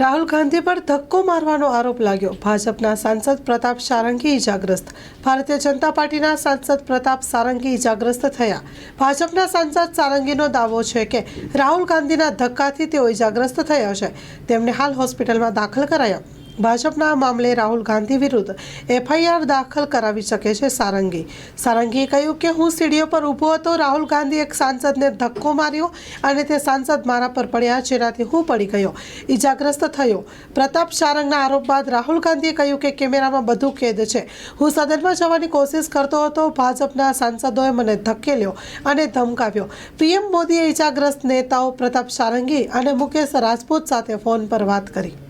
રાહુલ ગાંધી પર ધક્કો મારવાનો આરોપ લાગ્યો. ભાજપના સાંસદ પ્રતાપ સારંગી ઇજાગ્રસ્ત. ભારતીય જનતા પાર્ટીના સાંસદ પ્રતાપ સારંગી ઇજાગ્રસ્ત થયા. ભાજપના સાંસદ સારંગીનો દાવો છે કે રાહુલ ગાંધીના ધક્કાથી તેઓ ઇજાગ્રસ્ત થયા છે. તેમને હાલ હોસ્પિટલમાં દાખલ કરાયા. ભાજપના મામલે રાહુલ ગાંધી વિરુદ્ધ એફઆઈઆર દાખલ કરાવી શકે છે સારંગી. સારંગીએ કહ્યું કે હું સીડીઓ પર ઊભો હતો, રાહુલ ગાંધી એક સાંસદને ધક્કો માર્યો અને તે સાંસદ મારા પર પડ્યા જેનાથી હું પડી ગયો. ઈજાગ્રસ્ત થયો. પ્રતાપ સારંગના આરોપ બાદ રાહુલ ગાંધીએ કહ્યું કે કેમેરામાં બધું કેદ છે. હું સદનમાં જવાની કોશિશ કરતો હતો, ભાજપના સાંસદોએ મને ધકેલ્યો અને ધમકાવ્યો. પીએમ મોદીએ ઈજાગ્રસ્ત નેતાઓ પ્રતાપ સારંગી અને મુકેશ રાજપૂત સાથે ફોન પર વાત કરી.